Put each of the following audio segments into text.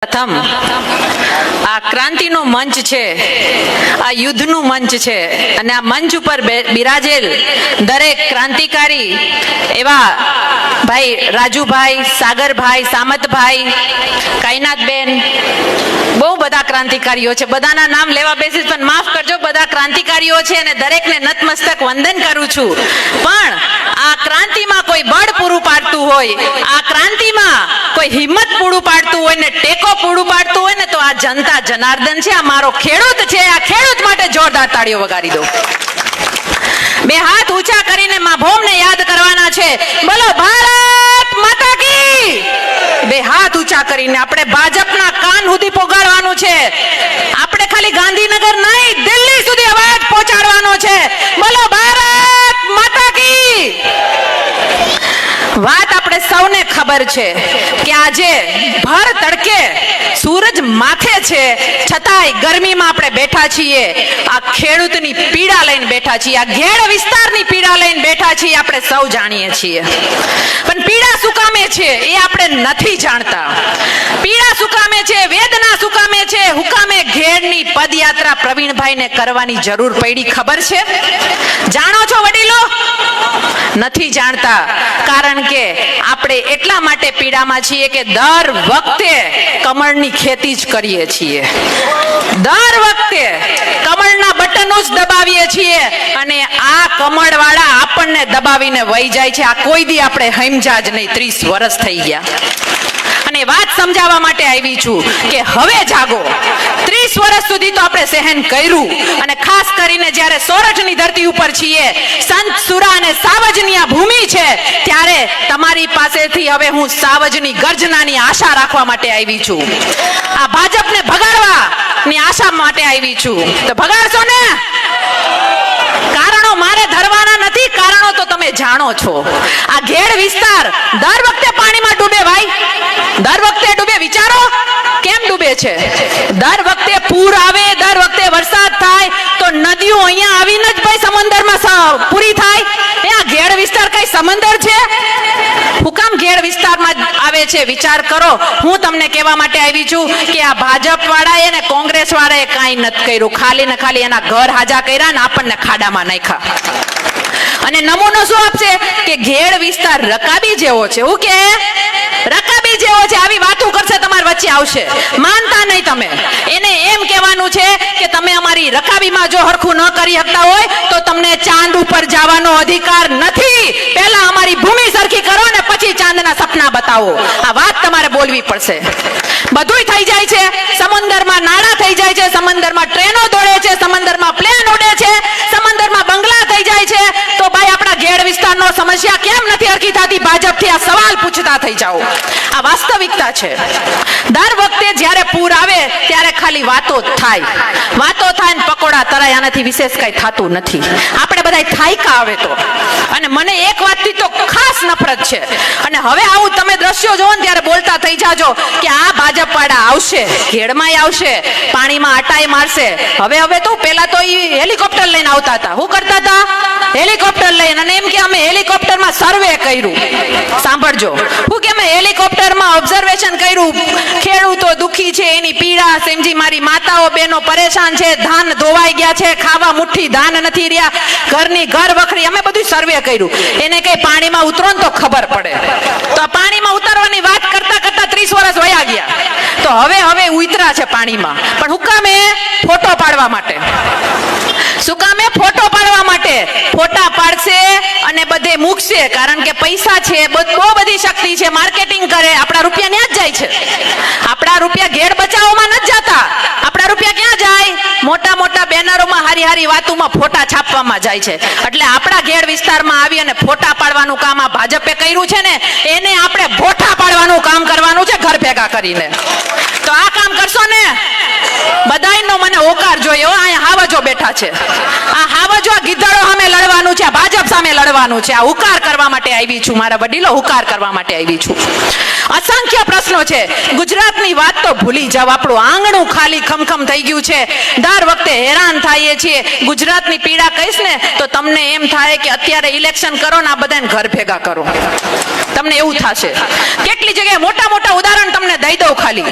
પ્રથમ, આ ક્રાંતિનો મંચ છે, આ યુદ્ધનું મંચ છે, અને આ મંચ ઉપર બિરાજેલ દરેક ક્રાંતિકારી એવા ભાઈ રાજુભાઈ, સાગરભાઈ, સામતભાઈ કાયનાથબેન બહુ બધા ક્રાંતિકારીઓ છે. બધાના નામ લેવા બેસીશ, પણ માફ કરજો, બધા ક્રાંતિકારીઓ છે અને દરેકને નતમસ્તક વંદન કરું છું. પણ આ ક્રાંતિમાં કોઈ બળ પૂરું પાડતું હોય, આ ક્રાંતિમાં કોઈ હિંમત પૂરું પાડતું હોય ને ટેકો પૂરું પાડતું હોય ને તો આ જનતા જનાર્દન છે, આ મારો ખેડૂત છે, આ ખેડૂત માટે જોરદાર તાળીઓ વગાડી દો બે હાથ ઊંચા કરીને મા ભૌમને યાદ કરવાના છે. બોલો, ભારત માતા કી! બે હાથ ઊંચા કરીને આપણે ભાજપના કાન સુધી પોગાડવાનું છે. આપણે ખાલી ગાંધીનગર નહીં, દિલ્હી સુધી અવાજ પહોંચાડવાનો છે બોલો ભારત માતા કી વાત આપણે ખબર છે કે આજે ભર તડકે સૂરજ માથે છે. છતાંય ગરમીમાં આપણે બેઠા છીએ. આ ખેડૂતની પીડા લઈને બેઠા છીએ. આ ઘેડ વિસ્તારની પીડા લઈને બેઠા છીએ આપણે સૌ જાણીએ છીએ. પણ પીડા સુકામે છે એ આપણે નથી જાણતા. પીડા સુકામે છે? વેદના સુકામે કામે છે? હુકામે ઘેડની પદયાત્રા પ્રવીણભાઈને કરવાની જરૂર પડી ખબર છે? જાણો છો વડીલો? નથી જાણતા. કારણ કે આપણે એટલા માટે પીડામાં છીએ કે દર વખતે કમળની ખેતી જ કરીએ છીએ. દર વખતે કમળના જ દબાવીએ છીએ. અને આ કમળવાળા આપણને દબાવીને વહી જાય છે. આ કોઈ દી આપણે હમજા નહીં. ત્રીસ વર્ષ થઈ ગયા. અને વાત સમજાવવા માટે આવી છું કે હવે જાગો. ત્રીસ વર્ષ સુધી તો આપણે સહન કર્યું. અને ખાસ કરીને જ્યારે સોરઠની ધરતી ઉપર છીએ, સંત સુરા અને સાવજની આ ભૂમિ છે, ત્યારે તમારી પાસેથી હવે હું સાવજની ગર્જનાની આશા રાખવા માટે આવી છું. આ ભાજપને ભગાડવા ની આશા માટે આવી છું. તો ભગાડશો ને? કારણો મારે ધરવાના નથી, કારણો તો તમે જાણો છો. આ ઘેડ વિસ્તાર દર વખતે પાણીમાં ડૂબે ભાઈ. દર વખતે ડૂબે. વિચારો, કેમ ડૂબે છે? દર વખતે પૂર આવે, દર વખતે વરસાદ થાય, તો નદીઓ અહીંયા આવીને જ ભાઈ સમંદરમાં પૂરી થાય. એ આ ઘેડ વિસ્તાર કઈ સમંદર છે હુકામ ઘેડ વિસ્તારમાં જ આવે છે, વિચાર કરો. હું તમને કહેવા માટે આવી છું કે આ ભાજપ વાળાએ ને કોંગ્રેસ વાળાએ કાંઈ નથી કર્યું. ખાલી ને ખાલી એના ઘર હાજા કર્યા ને આપણને ખાડામાં નાખ્યા. અને નમૂનો શું આપશે? કે ઘેડ વિસ્તાર રકાબી જેવો છે. હું કે? રકાબી જેવો છે આવી વાતો કરશે તમારી વચ્ચે આવશે. માનતા નહીં તમે. એને એમ કહેવાનું છે કે તમે અમારી રકાબીમાં જો હરખું ન કરી શકતા હોય, તો તમને ચાંદ ઉપર જવાનો અધિકાર નથી. પહેલા અમારી ભૂમિ સરખી કરો ને પછી ચાંદના સપના બતાવો. આ વાત તમારે બોલવી પડશે. બધુંય થઈ જાય છે. સમંદરમાં નાણાં થઈ જાય છે. સમંદરમાં ટ્રેનો દોડે છે. સમંદરમાં પ્લેન ઉડે છે સમંદરમાં બંગલા થઈ જાય છે તો ભાઈ આપણા ઘેડ વિસ્તારનો સમસ્યા કેમ નથી હરખી થતી ભાજપથી આ પૂછતા થઈ જાઓ. આ વાસ્તવિકતા છે. દર વખતે જ્યારે પૂર આવે, ત્યારે ખાલી વાતો જ થાય. વાતો થાય ને પકોડા તરાય, આનાથી વિશેષ કઈ થતું નથી. આપણે બધા થાયકા આવે તો. અને મને એક વાતથી તો ખાસ નફરત છે. અને હવે આવું તમે દ્રશ્યો જોવો ને ત્યારે બોલતા થઈ જાજો કે આ ભાજપ આવશે ઘેડમાંય આવશે, પાણીમાં આટાઈ મારશે. હવે હવે તો પેલા તો એ હેલિકોપ્ટર લઈને આવતા હતા. શું કરતા હતા? હેલિકોપ્ટર લઈને. અને એમ કે અમે હેલિકોપ્ટરમાં સર્વે કર્યું. સાંભળજો. હું કે અમે હેલિકોપ્ટરમાં ઓબ્ઝર્વેશન કર્યું. ખેડૂતો દુખી છે, એની પીડા સમજી મારી માતાઓ, બહેનો પરેશાન છે, ધાન ધોવાઈ ગયા છે, ખાવા મુઠ્ઠી ધાન નથી રહ્યા, ઘરની ઘર વખરી. અમે બધું સર્વે કર્યું. એને કઈ પાણીમાં ઉતરો ને તો ખબર પડે. તો પાણીમાં ઉતરવાની વાત કરતા કરતા ત્રીસ વર્ષ વયા ગયા. તો હવે હવે ઉતરા છે પાણીમાં. પણ હુકામે ફોટો પાડવા માટે? શું કામે ફોટો પાડવા માટે? ફોટા પાડશે અને બધે મૂકશે. કારણ કે પૈસા છે બહુ બધી શક્તિ છે. માર્કેટિંગ કરે. આપણા રૂપિયા ન્યા જ જાય છે. આપણા રૂપિયા ઘેર બચાવવામાં નથી જતા આપણા રૂપિયા ક્યાં જાય મોટા મોટા બેનરોમાં હારી હારી વાતોમાં ફોટા છાપવામાં જાય છે. એટલે આપણા ઘેર વિસ્તારમાં આવી અને ફોટા પાડવાનું કામ આ ભાજપે કર્યું છે ને, એને આપણે ફોટા પાડવાનું કામ કરવાનું છે ઘર ભેગા કરીને. તો આ કામ કરશો ને જોઈએ અહીંયા હાવજો બેઠા છે. આ હાવજો, આ ગીધડો સામે લડવાનું છે, આ ભાજપ સામે લડવાનું છે, આ હુકાર કરવા માટે આવી છું, મારા વડીલો હુકાર કરવા માટે આવી છું. અસંખ્ય પ્રશ્નો છે. ગુજરાતની વાત તો ભૂલી જાવ આપણું આંગણું ખાલી ખમખમ થઈ ગયું છે. દર વખતે હેરાન થઈએ છીએ. ગુજરાતની પીડા કહીશ ને, તો તમને એમ થાય કે અત્યારે ઇલેક્શન કરો ને આ બધાને ઘર ભેગા કરો. તમને એવું થશે. કેટલી જગ્યાએ મોટા મોટા ઉદાહરણ તમને દઈ દઉં ખાલી.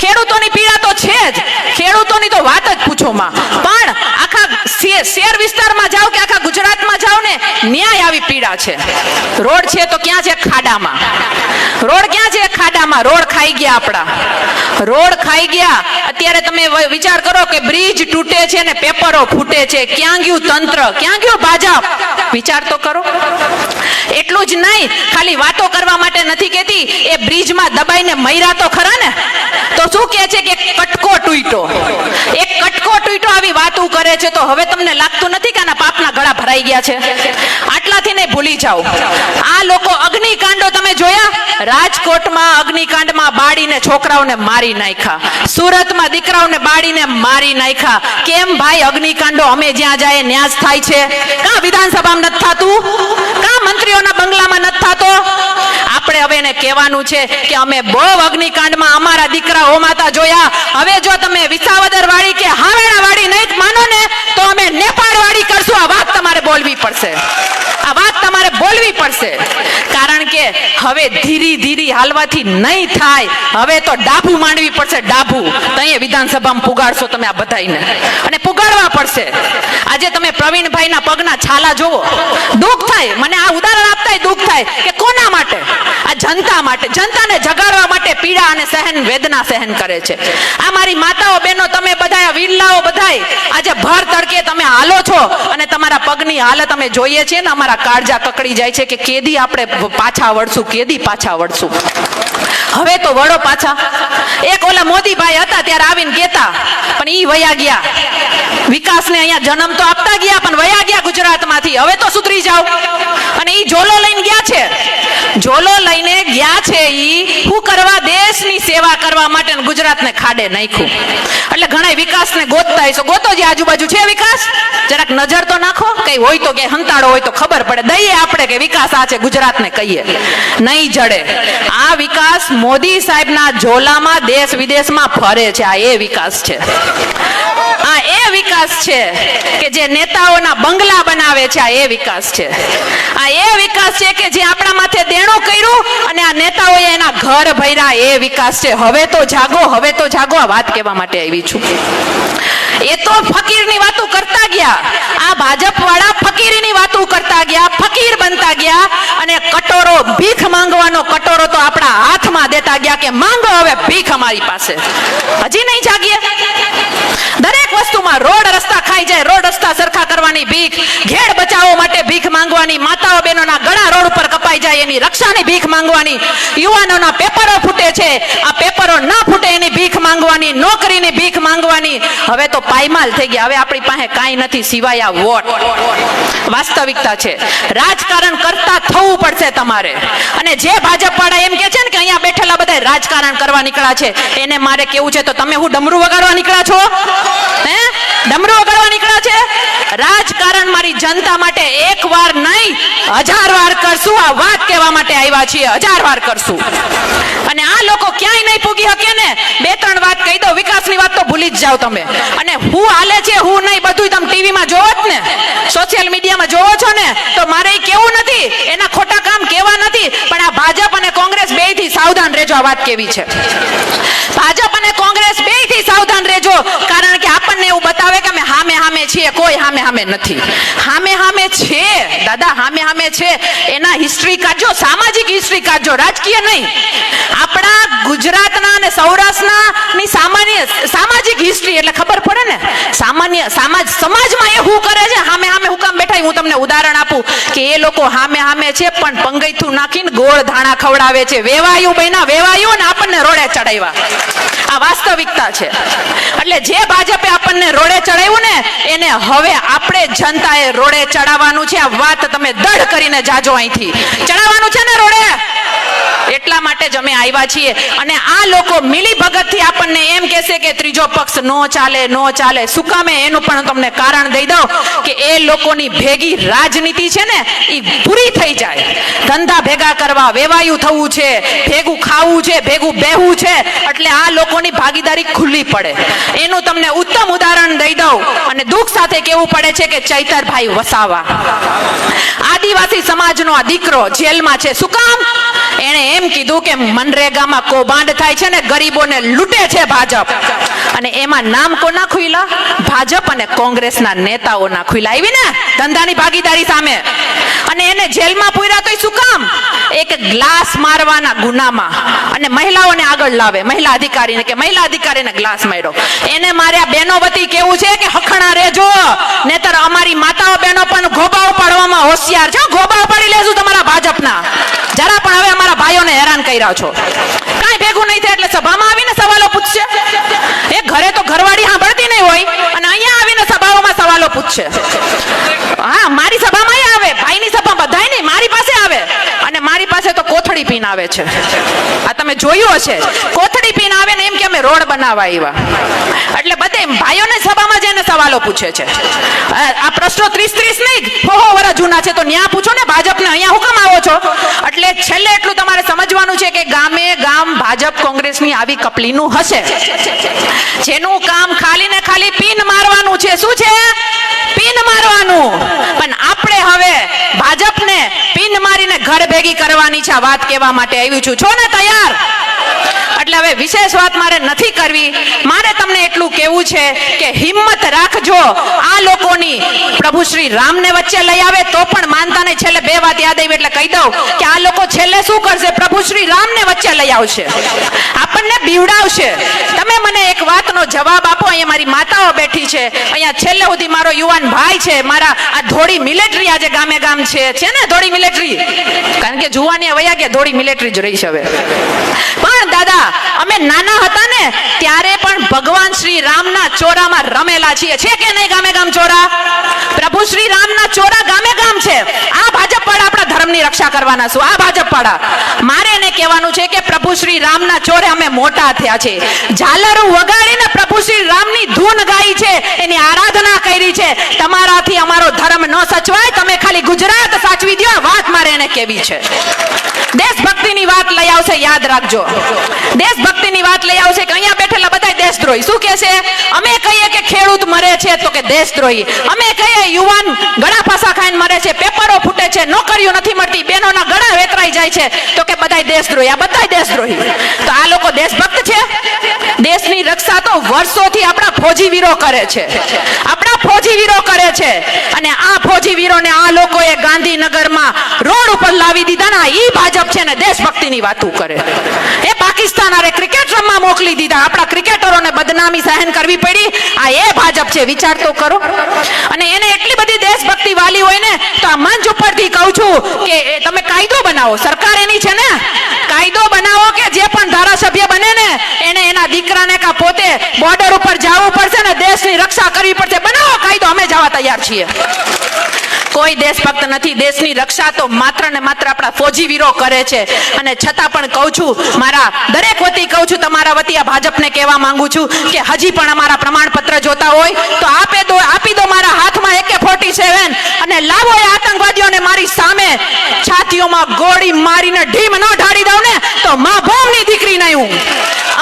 ખેડૂતોની પીડા તો છે જ. ખેડૂતોની તો વાત જ પૂછો માં. પણ આખા શહેર વિસ્તારમાં જાઓ કે આખા ગુજરાતમાં જાઓ ને, ન્યાય આવી પીડા છે. રોડ છે તો ક્યાં છે? ખાડામાં. રોડ ક્યાં છે? ખાડામાં. રોડ ખાઈ ગયા આપણા. રોડ ખાઈ ગયા. અત્યારે તમે વિચાર કરો કે બ્રિજ તૂટે છે ને પેપરો ફૂટે છે. ક્યાં ગયું તંત્ર? ક્યાં ગયું ભાજપ? વિચાર તો કરો. એટલું જ નહીં, ખાલી વાતો કરવા માટે નથી કહેતી. એ બ્રિજમાં દબાઈને મૈરા તો ખરા ને? તો શું કહે છે કે કટકો તૂટ્યો? એક કટકો તૂટ્યો, આવી વાતો કરે છે તો હવે તમને લાગતું નથી કે આના પાપના ગળા ભરાઈ ગયા છે? આટલાથી ને ભૂલી જાઓ. આ લોકો અગ્નિકાંડો તમે જોયા? રાજકોટમાં અગ્નિકાંડમાં બાળીને છોકરાઓને મારી નાખ્યા. સુરતમાં દીકરાઓને બાળીને મારી નાખ્યા. કેમ ભાઈ અગ્નિકાંડો અમે જ્યાં જાય ન્યાસ થાય છે? કા વિધાનસભામાં નથી થતું? કા મંત્રીઓના બંગલામાં નથી થતો? આપણે હવે એને કહેવાનું છે કે અમે બહુ અગ્નિકાંડમાં અમારા દીકરા હોમાતા જોયા. હવે જો તમે વિસાવદર વાળી કે હાવેડા વાળી નહીં માનો ને, તો અમે નેપાળ વાળી કરશું. આ વાત તમારે બોલવી પડશે. આ વાત તમારે બોલવી પડશે. કારણ કે હવે ધીરી ધીરે હાલવાથી નહીં થાય. હવે તો ડાભું માંડવી પડશે, ડાભું. તો અહીંયા વિધાનસભામાં પુગાડશો તમે આ બધાને અને પુગાડવા પડશે. આજે તમે પ્રવીણભાઈના પગના છાલા જોવો દુઃખ થાય. મને આ ઉદાહરણ આપતા દુઃખ થાય કે માટે, આ જનતા માટે, જનતાને જગાડવા માટે પીડા અને સહન વેદના સહન કરે છે. આ મારી માતાઓ બહેનો, તમે બધા વીરલાઓ બધાય આજે ભર તડકે તમે હાલો છો. અને તમારા પગની હાલત અમે જોઈએ છીએ ને અમારા કાળજા કકડી જાય છે કે કેદી આપણે પાછા વળશું, કેદી પાછા વળશું. હવે તો વળો પાછા. એક ઓલા મોદીભાઈ હતા ત્યારે આવીને કેતા પણ ઈ વયા ગયા. વિકાસને અહીંયા જન્મ તો આપતા ગયા, પણ વયા ગયા ગુજરાતમાંથી. હવે તો સુધરી જાઓ. અને ઈ જોલો લઈને ગયા છે. જોલો લઈને ગયા છે ઈ હું કરવા દેશની સેવા કરવા માટે ગુજરાતને ખાડે નાખ્યું. એટલે ઘણા વિકાસને ગોતતા હશો. ગોતો જે આજુબાજુ છે વિકાસ? જરાક નજર તો નાખો. કઈ હોય તો કે હંતાડો હોય તો ખબર પડે. દઈએ આપણે કે વિકાસ આ છે ગુજરાતને કહીએ. નહીં જડે. આ વિકાસ મોદી સાહેબના ઝોલામાં દેશ વિદેશમાં ફરે છે. આ એ વિકાસ છે. આ એ વિકાસ છે કે જે નેતાઓના બંગલા બનાવે છે, આ એ વિકાસ છે. આ એ વિકાસ છે કે જે આપણા માથે દેણું કર્યું અને આ નેતાઓએ એના ઘર ભર્યા, એ વિકાસ છે. હવે તો જાગો, હવે તો જાગો, આ વાત કહેવા માટે આવી છું. એ તો ફકીરની વાતો કરતા ગયા. આ ભાજપ વાળા ફકીરની વાતો કરતા ગયા, ફકીર બનતા ગયા અને કટોરો, ભીખ માંગવાનો કટોરો તો આપણા હાથમાં દેતા ગયા કે માંગો હવે ભીખ અમારી પાસે. હજી નહીં જાગીએ? દરેક વસ્તુમાં રોડ રસ્તા ખાઈ જાય, રોડ રસ્તા સરખા કરવાની ભીખ. ઘેડ બચાવો માટે ભીખ માંગવાની માતાઓ બહેનોના ગળા રોડ ઉપર કપાઈ જાય એની રક્ષાની ભીખ માંગવાની. યુવાનોના પેપરો ફૂટે છે. આ પેપરો ના ફૂટે એની ભીખ માંગવાની, નોકરીની ભીખ માંગવાની. હવે તો પાયમાલ થઈ ગયા. હવે આપણી પાસે કાંઈ નથી સિવાય આ વોટ. વાસ્તવિકતા છે. રાજકારણ કરતા થવું પડશે તમારે. અને જે ભાજપ વાળા એમ કે છે ને કે અહીંયા બેઠેલા બધા રાજકારણ કરવા નીકળ્યા છે, એને મારે કેવું છે? તો તમે હું ડમરું વગાડવા નીકળ્યા છો? હે? ડમરું વગાડવા નીકળ્યા છે. રાજકારણ મારી જનતા માટે એક વાર નહીં, હજાર વાર કરશું. આ વાત કહેવા માટે આવ્યા છીએ, હજાર વાર કરશું. અને આ લોકો ક્યાંય નહીં પૂગી શકે ને? બે, ત્રણ વાત કહી દો વિકાસની વાત તો ભૂલી જ જાઓ તમે. અને હું હાલે છે, હું નહીં બધું તમે ટીવીમાં જોવો જ ને? સોશિયલ મીડિયામાં જોવો છો ને? તો મારે કેવું નથી? એના ખોટા કામ કેવા નથી? પણ આ ભાજપ અને કોંગ્રેસ બેથી સાવધાન રહેજો, આ વાત કેવી છે. ભાજપ અને કોંગ્રેસ બેથી સાવધાન રહેજો, કારણ કે આપણને એવું બતાવે કે અમે હામે કોઈ હામે હામે નથી. હામે હામે છે, દાદા, હામે હામે છે. એના હિસ્ટ્રી કાઢજો, સામાજિક હિસ્ટ્રી કાઢજો, રાજકીય નહીં. આપણા ગુજરાતના અને સૌરાષ્ટ્રના ની સામાન્ય, સામાજિક હિસ્ટ્રી એટલે ખબર પડે ને? સામાન્ય, સમાજ, સમાજમાં એ હું કરે છે, હામે હામે હું કામ બેઠા હું તમને ઉદાહરણ આપું કે એ લોકો હામે હામે છે, પણ પંગૈથું નાખીને ગોળ ધાણા ખવડાવે છે. વેવાયું બહેના વેવાયું ને આપણને રોડે ચડાવ્યા. વાસ્તવિકતા છે. એટલે જે ભાજપે આપણને રોડે ચડાવ્યું ને, એને હવે આપણે જનતાએ રોડે ચડાવવાનું છે. આ વાત તમે દઢ કરીને જાજો અહીંથી. ચડાવવાનું છે ને રોડે? એટલા માટે જ અમે આવ્યા છીએ. અને આ લોકો મિલી ભગતથી આપણને એમ કહેશે કે ત્રીજો પક્ષ નો ચાલે નો ચાલે. શું કામે એનું પણ તમને કારણ દઈ દઉં કે એ લોકોની ભેગી રાજનીતિ છે ને એ પૂરી થઈ જાય. ધંધા ભેગા કરવા, વેવાયું થવું છે, ભેગું ખાવું છે, ભેગું બેહવું છે, એટલે આ લોકોની ભાગીદારી ખુલ્લી પડે. એનું તમને ઉત્તમ ઉદાહરણ દઈ દઉં અને દુઃખ સાથે કેવું પડે છે કે ચૈતરભાઈ વસાવા. આદિવાસી સમાજનો આ દીકરો જેલમાં છે. શું કામ? એણે એમ કીધું કે મનરેગામાં કૌભાંડ થાય છે ને ગરીબોને લૂંટે છે ભાજપ. અને એમાં નામ કોના ખુલ્લા ભાજપ અને કોંગ્રેસના નેતાઓના ખુલ્લા આવી ને? ધંધાની ભાગીદારી સામે. અને એને જેલમાં પૂર્યા તો શું કામ? એક ગ્લાસ મારવાના ગુનામાં. અને મહિલાઓને આગળ લાવે. મહિલા અધિકારીને કે મહિલા અધિકારીને ગ્લાસ માર્યો. એને માર્યા બેનો વતી કેવું છે કે હખણા રેજો નેતર અમારી માતાઓ બહેનો પણ ગોબા પાડવામાં હોશિયાર છે. હો, પાડી લેશું તમારા ભાજપના. જરા પણ હવે અમારા ભાઈઓને હેરાન કર્યા છો. કાંઈ ભેગું નહીં થાય એટલે સભામાં આવીને સવાલો પૂછશે એ ઘરે તો ઘરવાળી સાંભળતી નહીં હોય અને અહીંયા આવીને સભાઓમાં સવાલો પૂછશે હા મારી સભામાં ય આવે ભાઈની સભા બધાય નહીં મારી પાસે આવે અને મારી પાસે તો કોથળી પીન આવે છે. આ તમે જોયું હશે? કોથળી પીન આવે ને એમ કે અમે રોડ બનાવવા આવ્યા એટલે બધે ભાઈઓને સભામાં જઈને સવાલો પૂછે છે. આ પ્રશ્નો ત્રીસ ત્રીસ નહીં હો વર્ષ જૂના છે, તો ન્યા પૂછો ને ભાજપને, અહીંયા હુકમ આવો છો? એટલે છેલ્લે એટલું તમારે સમજવાનું છે કે ગામે ગામ ભાજપ કોંગ્રેસની આવી કપલીનું હશે. જેનું કામ ખાલી ને ખાલી પીન મારવાનું છે. શું છે? પીન મારવાનું. પણ આપણે હવે મારીને ઘર ભેગી કરવાની છે વાત કહેવા માટે આવી છું. છો ને તૈયાર? એટલે હવે વિશેષ વાત મારે નથી કરવી. મારે તમને એટલું કહેવું છે કે હિંમત રાખજો. આ લોકોની પ્રભુ શ્રી રામને વચ્ચે લઈ આવે તો પણ માનતાને છેલ્લે બે વાત યાદ આવી, એટલે કહી દઉં કે આ લોકો છેલ્લે શું કરશે? પ્રભુ શ્રી રામને વચ્ચે લઈ આવશે. આપણને બીવડાવશે. તમે મને એક વાતનો જવાબ આપો. અહીંયા મારી માતાઓ બેઠી છે. અહીંયા છેલ્લે સુધી મારો યુવાન ભાઈ છે. મારા આ ધોળી મિલિટરી આજે ગામે ગામ છે. છે ને ધોળી મિલિટરી કારણ કે જુવાની વયા ગયા ધોળી મિલિટરી જ રહી છે હવે. પણ દાદા, અમે નાના હતા ને, ત્યારે પણ ભગવાન શ્રી રામના ચોરામાં રમેલા છીએ. છે કે નહીં ગામે ગામ ચોરા? પ્રભુ શ્રી રામના ચોરા ગામે ગામ છે. આ ભાજપ વાળા આપણા ધર્મની રક્ષા કરવાના છું. આ ભાજપ વાળા મારે કહેવાનું છે કે પ્રભુ શ્રી રામના ચોરે અમે મોટા થયા છે. ઝાલરું વગાડીને પ્રભુ શ્રી રામની ધૂન ગાઈ છે, એની આરાધના કરી છે. તમારાથી અમારો ધર્મ ન સચવાય, તમે ખાલી ગુજરાત સાચવી દો વાત મારે એને કેવી છે. દેશભક્તિની વાત લઈ આવશે, યાદ રાખજો. દેશભક્તિની વાત લઈ આવશે કે અહીંયા બેઠેલા બધા દેશદ્રોહી. શું કહેશે? અમે કહીએ કે ખેડૂત છે તો કે દેશદ્રોહી અમે કહીએ, યુવાન ગળા ફાંસા ખાઈને મરે છે, પેપરો ફૂટે છે, નોકરીઓ નથી મળતી, બહેનોના ગળા વેતરાઈ જાય છે. તો કે બધાય દેશદ્રોહી આ બધાય દેશદ્રોહી તો આ લોકો દેશભક્ત છે? દેશની રક્ષા તો વર્ષોથી આપણા ફોજી વીરો કરે છે. આપણા ફોજી વીરો કરે છે. અને આ ફોજી વીરોને આ લોકોએ ગાંધીનગરમાં રોડ ઉપર લાવી દીધા ને ઈ ભાજપ છે ને દેશભક્તિની વાતો કરે. એ પાકિસ્તાન આરે ક્રિકેટ રમવા મોકલી દીધા. આપણા ક્રિકેટરોને બદનામી સહન કરવી પડી. આ એ ભાજપ છે વિચાર તો કરો. અને એને એટલી બધી દેશભક્તિ વાલી હોય ને, તો આ મંચ ઉપરથી કહું છું કે તમે કાયદો બનાવો. સરકાર એની છે ને, કાયદો બનાવો કે જે પણ ધારાસભ્ય બને ને, એને એના દીકરાને કા પોતે બોર્ડર ઉપર જવું પડશે ને, દેશની રક્ષા કરવી પડશે. બનાવો કાયદો, અમે જવા તૈયાર છીએ. કોઈ દેશભક્ત નથી, દેશની રક્ષા તો માત્ર ને માત્ર આપણા ફોજી વીરો કરે છે. અને છતાં પણ કહું છું, મારા દરેક વતી કહું છું, તમારા વતી આ ભાજપને કહેવા માંગુ છું કે હજી પણ અમારા પ્રમાણપત્ર જોતા હોય, તો આપે દો આપી દો મારા હાથમાં એકે ફોર્ટી સેવન અને લાવો એ આતંકવાદીઓને મારી સામે. છાતીઓમાં ગોળી મારીને ઢીમ ન ઢાળી દઉં ને, તો મા ભૌમની દીકરી નહીં હું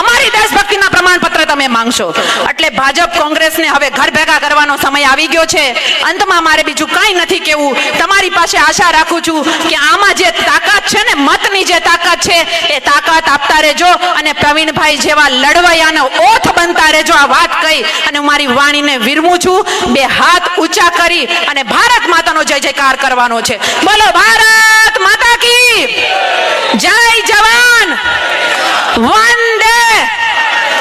અમારી દેશભક્તિના પ્રમાણપત્ર તમે માંગશો. એટલે ભાજપ કોંગ્રેસને હવે ઘર ભેગા કરવાનો સમય આવી ગયો છે. અંતમાં મારે બીજું કાંઈ નથી કેવું તમારી પાસે આશા રાખું છું કે આમાં જે તાકાત છે ને, મતની જે તાકાત છે, એ તાકાત આપતા રહેજો અને પ્રવીણભાઈ જેવા લડવૈયાનો ઓથ બનતા રહેજો, આ વાત કહી અને હું મારી વાણીને વિરમું છું. બે હાથ ઊંચા કરી અને ભારત માતાનો જય જયકાર કરવાનો છે. બોલો, ભારત માતા કી જય જવાન. વંદે